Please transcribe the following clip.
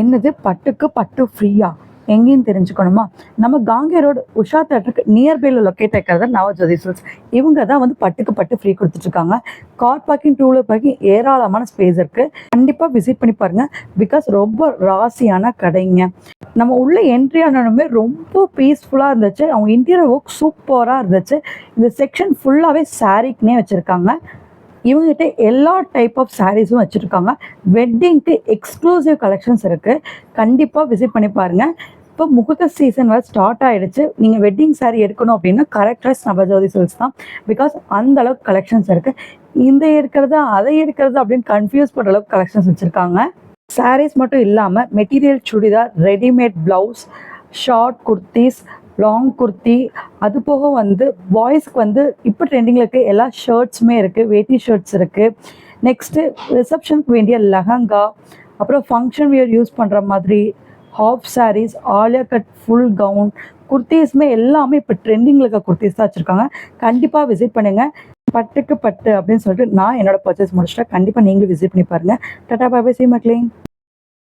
என்னது? பட்டுக்கு பட்டு ஃப்ரீயா எங்கேயும் தெரிஞ்சுக்கணுமா? நம்ம காங்கே ரோடு உஷா தேட்டருக்கு நியர்பைல லொக்கேட் ஆகிறத நவஜோதி சில்ஸ் இவங்க தான் வந்து பட்டுக்கு பட்டு ஃப்ரீ கொடுத்துட்ருக்காங்க. Car parking two wheeler parking ஏராளமான ஸ்பேஸ் இருக்குது கண்டிப்பாக விசிட் பண்ணி பாருங்கள் பிகாஸ் ரொம்ப ராசியான கடைங்க. நம்ம உள்ள என்ட்ரி ஆனதுமே ரொம்ப பீஸ்ஃபுல்லாக இருந்துச்சு. அவங்க இன்டீரியர் ஒர்க் சூப்பராக இருந்துச்சு. இந்த செக்ஷன் ஃபுல்லாகவே சாரீக்குனே வச்சுருக்காங்க. இவங்ககிட்ட எல்லா டைப் ஆஃப் சாரீஸும் வச்சுருக்காங்க. வெட்டிங்க்கு எக்ஸ்க்ளூசிவ் கலெக்ஷன்ஸ் இருக்குது கண்டிப்பாக விசிட் பண்ணி பாருங்கள் இப்போ முகூர்த்த சீசன் வர ஸ்டார்ட் ஆகிடுச்சு நீங்கள் வெட்டிங் சாரீ எடுக்கணும் அப்படின்னா கரெக்டாக நவஜோதி சில்ஸ் தான். பிகாஸ் அந்த அளவுக்கு கலெக்ஷன்ஸ் இருக்குது இந்த எடுக்கிறது அதை எடுக்கிறது அப்படின்னு கன்ஃபியூஸ் பண்ணுற அளவுக்கு கலெக்ஷன்ஸ் வச்சுருக்காங்க. சாரீஸ் மட்டும் இல்லாமல் material chudidar readymade blouse short kurtis long kurti அது போக வந்து பாய்ஸ்க்கு வந்து இப்போ ட்ரெண்டிங்கில் இருக்குது எல்லா ஷர்ட்ஸுமே இருக்குது வேட்டி ஷர்ட்ஸ் இருக்குது நெக்ஸ்ட்டு ரிசப்ஷனுக்கு வேண்டிய லெஹங்கா அப்புறம் ஃபங்க்ஷன் வியர் யூஸ் பண்ணுற மாதிரி half sarees Alia cut full gown குர்த்தீஸ்மே எல்லாமே இப்போ ட்ரெண்டிங்கில் இருக்க குர்த்திஸ் தான் வச்சுருக்காங்க கண்டிப்பாக விசிட் பண்ணுங்கள் பட்டுக்கு பட்டு அப்படின்னு சொல்லிட்டு நான் என்னோட பர்ச்சேஸ் முடிச்சிட்டேன் கண்டிப்பாக நீங்களும் விசிட் பண்ணி பாருங்கள் டட்டா பாபே சி மக்களே